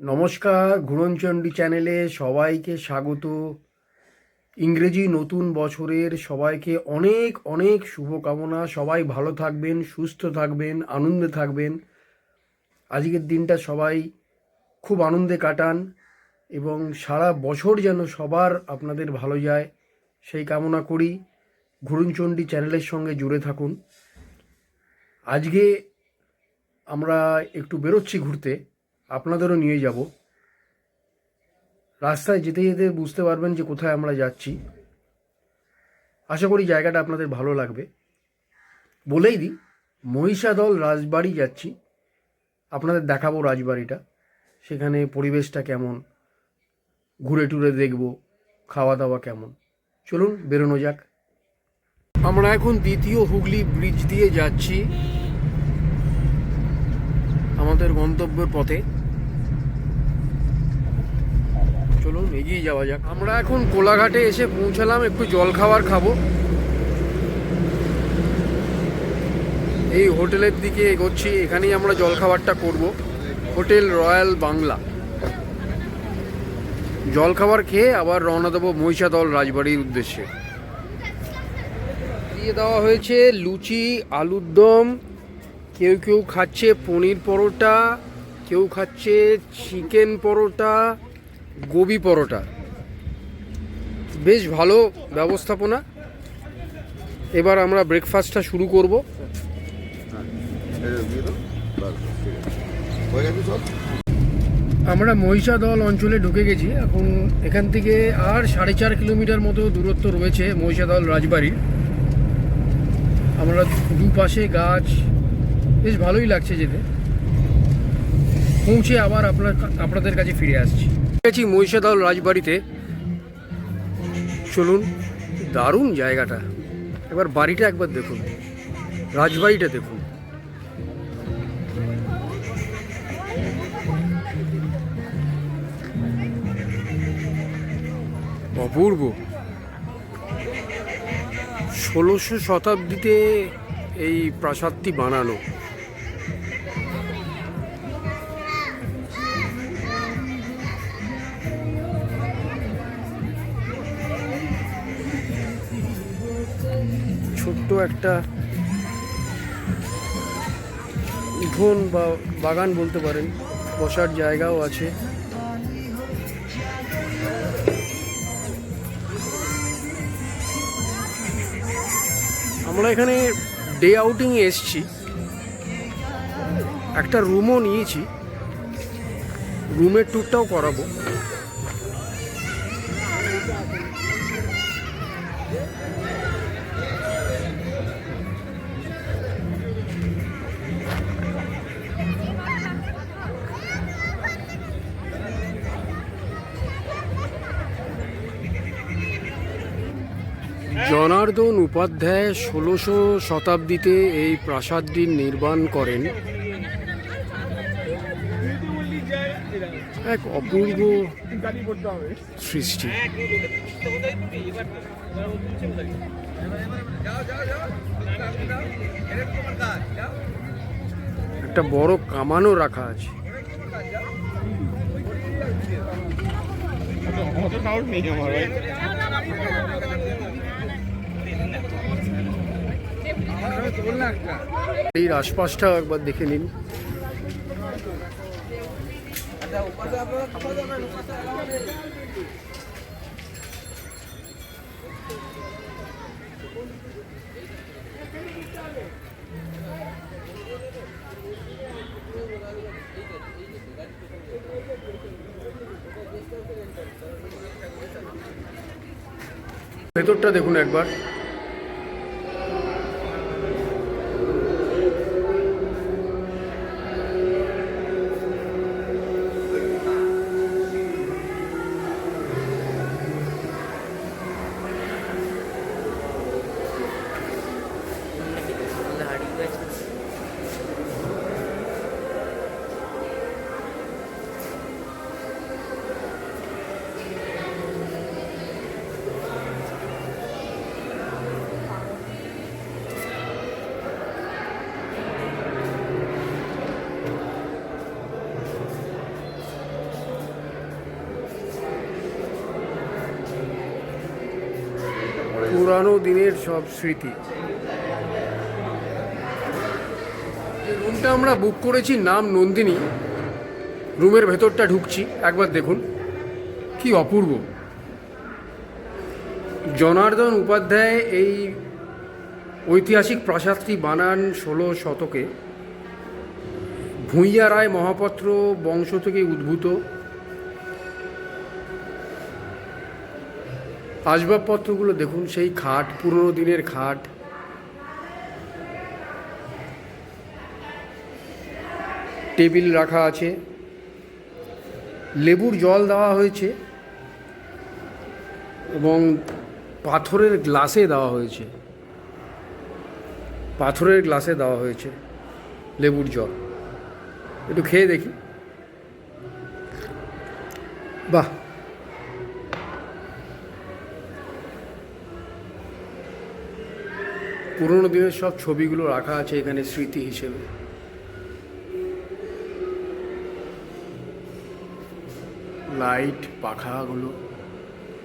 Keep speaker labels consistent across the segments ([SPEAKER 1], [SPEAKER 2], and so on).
[SPEAKER 1] নমস্কার ঘুরনচণ্ডী চ্যানেলে সবাইকে স্বাগত। ইংরেজি নতুন বছরের সবাইকে অনেক অনেক শুভকামনা। সবাই ভালো থাকবেন, সুস্থ থাকবেন, আনন্দে থাকবেন। আজকের দিনটা সবাই খুব আনন্দে কাটান এবং সারা বছর যেন সবার আপনাদের ভালো যায়, সেই কামনা করি। ঘুরনচণ্ডী চ্যানেলের সঙ্গে জুড়ে থাকুন। আজকে আমরা একটু বেরোচ্ছি ঘুরতে। আপনাদেরও নিয়ে যাব। রাস্তায় যেতে যেতে বুঝতে পারবেন যে কোথায় আমরা যাচ্ছি। আশা করি জায়গাটা আপনাদের ভালো লাগবে। বলেই দিই, মহিষাদল রাজবাড়ি যাচ্ছি। আপনাদের দেখাবো রাজবাড়িটা। সেখানে পরিবেশটা কেমন? ঘুরে টুরে দেখব খাওয়া দাওয়া কেমন? চলুন, বেরোনো যাক। আমরা এখন দ্বিতীয় হুগলি ব্রিজ দিয়ে যাচ্ছি। আমাদের গন্তব্যের পথে। চলুন, এগিয়ে যাওয়া যাক। আমরা এখন কোলাঘাটে এসে পৌঁছালাম, একটু জল খাবার খাব। এই হোটেলের দিকে এগোচ্ছি, এখানেই আমরা জল খাবারটা করব। Hotel royal Bangla. জল খাবার খেয়ে আবার রওনা দেবো মহিষাদল রাজবাড়ির উদ্দেশ্যে। দিয়ে দেওয়া হয়েছে লুচি, আলুর দম। কেউ কেউ খাচ্ছে পনির পরোটা, কেউ খাচ্ছে চিকেন পরোটা। গোবি পরোটা। বেশ ভালো ব্যবস্থাপনা। এবার আমরা ব্রেকফাস্টটা শুরু করব। আমরা মহিষাদল অঞ্চলে ঢুকে গেছি। এখন এখান থেকে আর সাড়ে চার কিলোমিটার মতো দূরত্ব রয়েছে মহিষাদল রাজবাড়ির। আমরা দুপাশে গাছ, বেশ ভালোই লাগছে যেতে। পৌঁছে আবার আপনার, আপনাদের কাছে ফিরে আসছি। গেছি মহিষাদল রাজবাড়িতে। চলুন, দারুণ জায়গাটা। এবার বাড়িটা একবার দেখুন। রাজবাড়িটা দেখুন। অপূর্ব। ষোলোশো শতাব্দীতে এই প্রাসাদটি বানানো। ছোট্ট একটা উঠোন বা বাগান বলতে পারেন। বসার জায়গাও আছে। আমরা এখানে ডে আউটিংয়ে এসছি। একটা রুমও নিয়েছি। রুমের ট্যুরটাও করাবো। জনার্দন উপাধ্যায় ষোলোশো শতাব্দীতে এই প্রাসাদটি নির্মাণ করেন। এক অপূর্ব সৃষ্টি। একটা বড় কামানও রাখা আছে।
[SPEAKER 2] আমার
[SPEAKER 1] এর আশপাশটাও একবার দেখে নিন। ভেতরটা দেখুন একবার। পুরানো দিনের সব স্মৃতি। রুমটা আমরা বুক করেছি, নাম নন্দিনী। রুমের ভেতরটা ঢুকছি, একবার দেখুন। কি অপূর্ব। জনার্দন উপাধ্যায় এই ঐতিহাসিক প্রাসাদটি বানান ষোলো শতকে। ভূঁইয়া রায় মহাপত্র বংশ থেকে উদ্ভূত। আসবাবপত্রগুলো দেখুন, সেই খাট, পুরনো দিনের খাট। টেবিল রাখা আছে। লেবুর জল দেওয়া হয়েছে এবং পাথরের গ্লাসে দেওয়া হয়েছে। পাথরের গ্লাসে দেওয়া হয়েছে লেবুর জল। একটু খেয়ে দেখি। বাহ! পুরোনো দিনের সব ছবিগুলো রাখা আছে এখানে স্মৃতি হিসেবে। লাইট, পাখাগুলো।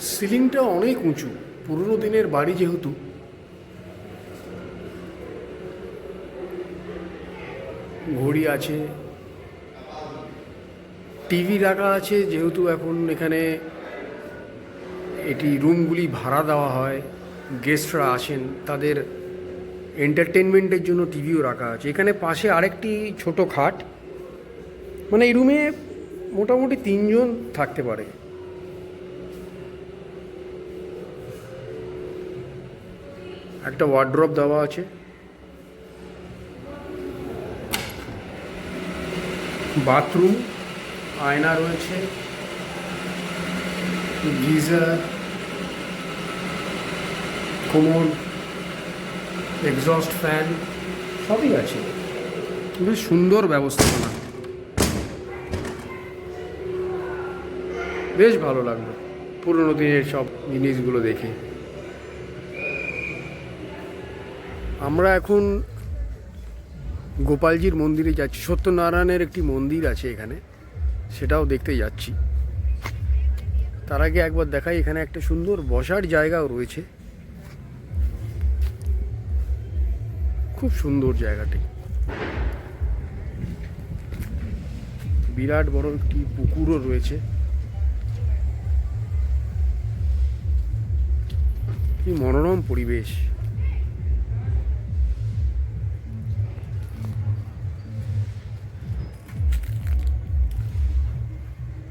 [SPEAKER 1] সিলিংটা অনেক উঁচু। পুরোনো দিনের বাড়ি যেহেতু। ঘড়ি আছে। টিভি রাখা আছে যেহেতু এখন এখানে এটি রুমগুলি ভাড়া দেওয়া হয়। গেস্টরা আসেন, তাদের এন্টারটেনমেন্টের জন্য টিভিও রাখা আছে। এখানে পাশে আরেকটি ছোট খাট। মানে এই রুমে মোটামুটি তিনজন থাকতে পারে। একটা ওয়ার্ড্রপ দেওয়া আছে। বাথরুম আয়না রয়েছে। গিজার, কোমর। এক্সস্ট ফ্যান সবই আছে। বেশ সুন্দর ব্যবস্থাপনা। বেশ ভালো লাগল পুরোনো দিনের সব জিনিসগুলো দেখে। আমরা এখন গোপালজির মন্দিরে যাচ্ছি। সত্যনারায়ণের একটি মন্দির আছে এখানে, সেটাও দেখতে যাচ্ছি। তার আগে একবার দেখাই, এখানে একটা সুন্দর বসার জায়গাও রয়েছে। খুব সুন্দর জায়গাটি। বিরাট বড় একটি পুকুরও রয়েছে। কি মনোরম পরিবেশ।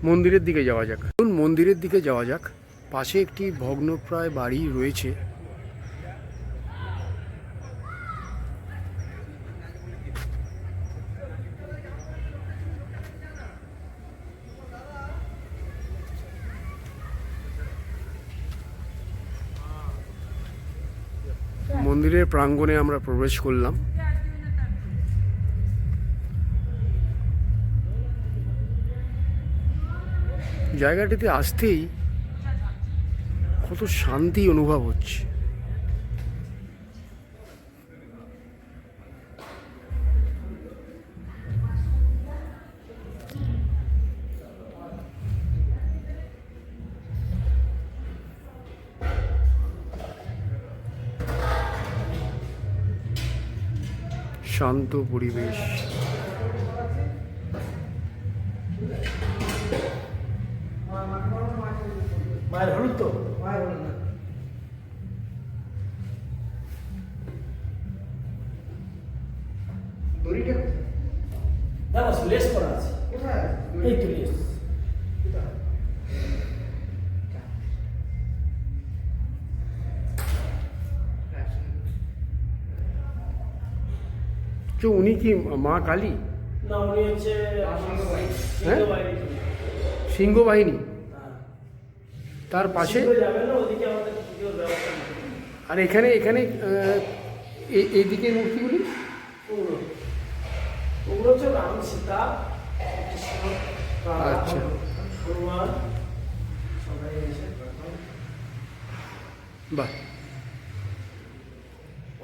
[SPEAKER 1] মন্দিরের দিকে যাওয়া যাক। মন্দিরের দিকে যাওয়া যাক। পাশে একটি ভগ্নপ্রায় বাড়ি রয়েছে। মন্দিরের প্রাঙ্গণে আমরা প্রবেশ করলাম। জায়গাটিতে আসতেই কত শান্তি অনুভব হচ্ছে। শান্ত পরিবেশ।
[SPEAKER 2] মায়ের হলুদ তো? মায়ের হলুদ না।
[SPEAKER 1] দড়িটা
[SPEAKER 2] দাদা লেস করা আছে। এই তো লেস।
[SPEAKER 1] তো উনি কি মা কালী হ্যাঁ?
[SPEAKER 2] সিংহবাহিনী।
[SPEAKER 1] সিংহ বাহিনী। তার পাশে। আর এখানে এখানে এই- এইদিকে মূর্তিগুলি আচ্ছা। বাহ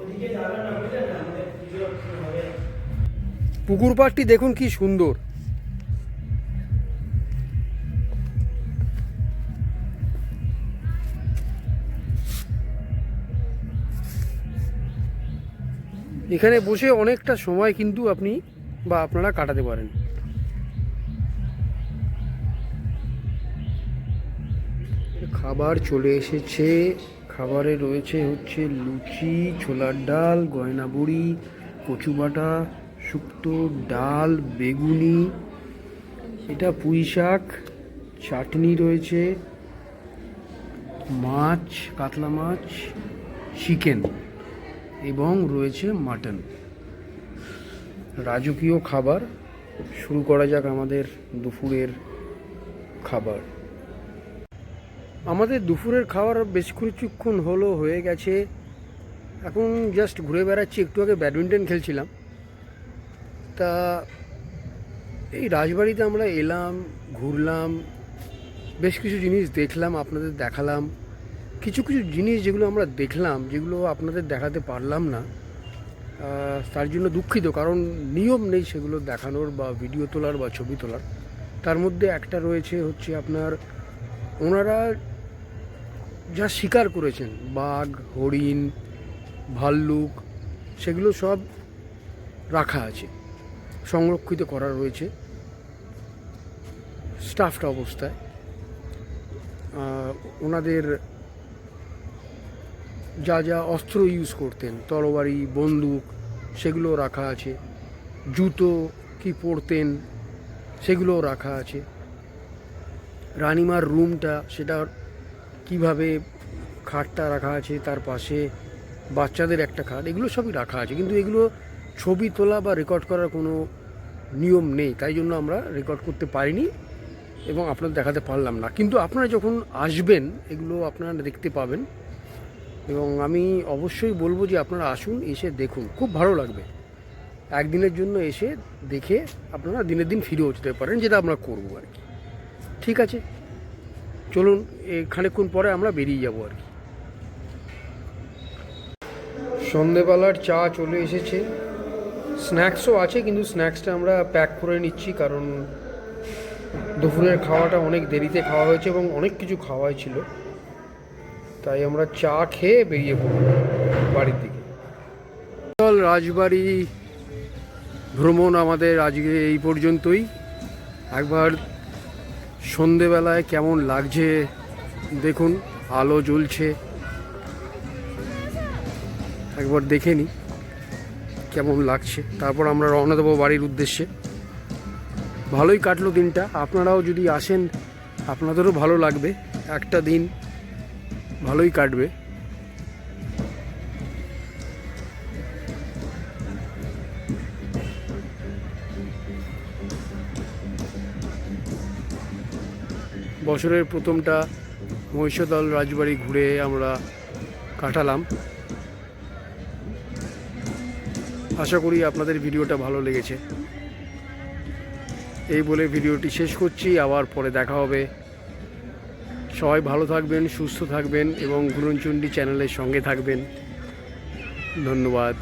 [SPEAKER 2] ওদিকে যাবে না বুঝলেন না আমাদের পুজো হবে
[SPEAKER 1] পুকুর পাড়টি দেখুন কি সুন্দর। এখানে বসে অনেকটা সময় কিন্তু আপনি বা আপনারা কাটাতে পারেন। খাবার চলে এসেছে। খাবারে রয়েছে হচ্ছে লুচি, ছোলার ডাল, গয়না বড়ি কচু বাটা শুক্তো, ডাল, বেগুনি, এটা পুঁই শাক, চাটনি রয়েছে, মাছ, কাতলা মাছ, চিকেন এবং রয়েছে মাটন। রাজকীয় খাবার, শুরু করা যাক আমাদের দুপুরের খাবার। আমাদের দুপুরের খাবার বেশ কিছুক্ষণ হলো হয়ে গেছে। এখন জাস্ট ঘুরে বেড়াচ্ছি, একটু আগে ব্যাডমিন্টন খেলছিলাম। তা এই রাজবাড়িতে আমরা এলাম, ঘুরলাম, বেশ কিছু জিনিস দেখলাম, আপনাদের দেখালাম। কিছু কিছু জিনিস যেগুলো আমরা দেখলাম, যেগুলো আপনাদের দেখাতে পারলাম না তার জন্য দুঃখিত, কারণ নিয়ম নেই সেগুলো দেখানোর বা ভিডিও তোলার বা ছবি তোলার। তার মধ্যে একটা রয়েছে হচ্ছে আপনার, ওনারা যা শিকার করেছেন, বাঘ, হরিণ, ভাল্লুক, সেগুলো সব রাখা আছে। সংরক্ষিত করা রয়েছে। স্টাফড অবস্থায়। ওনাদের যা যা অস্ত্র ইউজ করতেন, তরবারি, বন্দুক সেগুলো রাখা আছে। জুতো কি পরতেন, সেগুলোও রাখা আছে। রানিমার রুমটা, সেটা কীভাবে খাটটা রাখা আছে, তার পাশে বাচ্চাদের একটা খাট, এগুলো সবই রাখা আছে। কিন্তু এগুলো ছবি তোলা বা রেকর্ড করার কোনো নিয়ম নেই, তাই জন্য আমরা রেকর্ড করতে পারিনি এবং আপনাদের দেখাতে পারলাম না। কিন্তু আপনারা যখন আসবেন, এগুলো আপনারা দেখতে পাবেন এবং আমি অবশ্যই বলব যে আপনারা আসুন, এসে দেখুন, খুব ভালো লাগবে। একদিনের জন্য এসে দেখে আপনারা দিনের দিন ফিরেও যেতে পারেন, যেটা আমরা করব আর কি। ঠিক আছে? চলুন, এ খানিকক্ষণ পরে আমরা বেরিয়ে যাব আর কি। সন্ধেবেলার চা চলে এসেছে। স্ন্যাক্সও আছে, কিন্তু স্ন্যাক্সটা আমরা প্যাক করে নিচ্ছি, কারণ দুপুরের খাওয়াটা অনেক দেরিতে খাওয়া হয়েছে এবং অনেক কিছু খাওয়াই ছিল। তাই আমরা চা খেয়ে বেরিয়ে পড়ব বাড়ির দিকে। চল রাজবাড়ি ভ্রমণ আমাদের আজকে এই পর্যন্তই। একবার সন্ধেবেলায় কেমন লাগছে দেখুন, আলো জ্বলছে। একবার দেখে নিই কেমন লাগছে। তারপর আমরা রওনা দেবো বাড়ির উদ্দেশ্যে। ভালোই কাটলো দিনটা। আপনারাও যদি আসেন, আপনাদেরও ভালো লাগবে। একটা দিন ভালোই কাটবে। বছরের প্রথমটা মহিষদল রাজবাড়ি ঘুরে আমরা কাটালাম। আশা করি আপনাদের ভিডিওটা ভালো লেগেছে। এই বলে ভিডিওটি শেষ করছি, আবার পরে দেখা হবে। সবাই ভালো থাকবেন, সুস্থ থাকবেন এবং গুরুচণ্ডী চ্যানেলের সঙ্গে থাকবেন। ধন্যবাদ।